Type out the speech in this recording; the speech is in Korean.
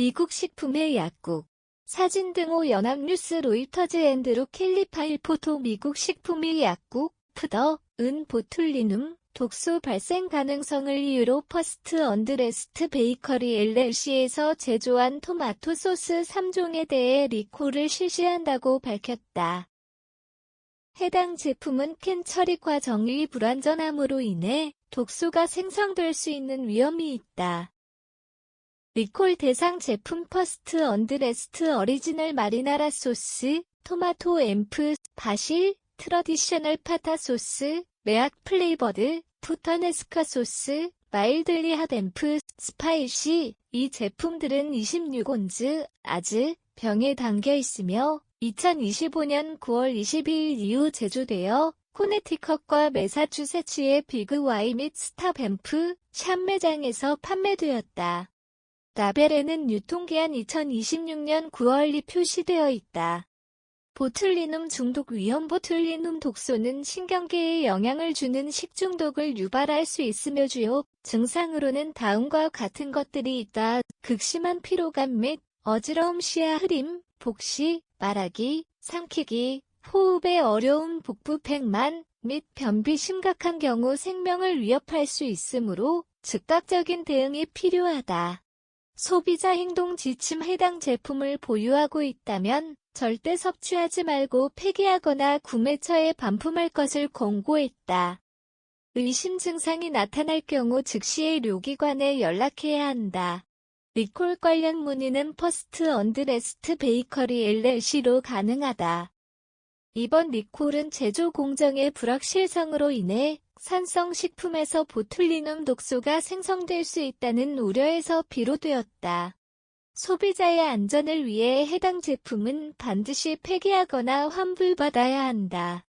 미국 식품의 약국, 사진 등호 연합뉴스 로이터즈 앤드루 켈리 파일 포토 미국 식품의 약국, 푸더, 은 보툴리눔, 독소 발생 가능성을 이유로 퍼스트 언드레스트 베이커리 LLC에서 제조한 토마토 소스 3종에 대해 리콜을 실시한다고 밝혔다. 해당 제품은 캔 처리 과정이 불완전함으로 인해 독소가 생성될 수 있는 위험이 있다. 리콜 대상 제품 퍼스트 언드레스트 어리지널 마리나라 소스, 토마토 앰프, 바실, 트러디셔널 파타 소스, 매악 플레이버드, 푸터네스카 소스, 마일들리 핫앰프, 스파이시 이 제품들은 26온즈 아즈 병에 담겨 있으며 2025년 9월 22일 이후 제조되어 코네티컷과 메사추세츠의 비그와이 및 스타뱀프 샵 매장에서 판매되었다. 라벨에는 유통기한 2026년 9월이 표시되어 있다. 보툴리눔 중독 위험 보툴리눔 독소는 신경계에 영향을 주는 식중독을 유발할 수 있으며 주요 증상으로는 다음과 같은 것들이 있다. 극심한 피로감 및 어지러움 시야 흐림, 복시, 말하기, 삼키기, 호흡에 어려움 복부 팽만 및 변비 심각한 경우 생명을 위협할 수 있으므로 즉각적인 대응이 필요하다. 소비자 행동 지침 해당 제품을 보유하고 있다면 절대 섭취하지 말고 폐기하거나 구매처에 반품할 것을 권고했다. 의심 증상이 나타날 경우 즉시 의 료기관에 연락해야 한다. 리콜 관련 문의는 퍼스트 언드레스트 베이커리 LLC로 가능하다. 이번 리콜은 제조 공정의 불확실성으로 인해 산성 식품에서 보툴리눔 독소가 생성될 수 있다는 우려에서 비롯되었다. 소비자의 안전을 위해 해당 제품은 반드시 폐기하거나 환불받아야 한다.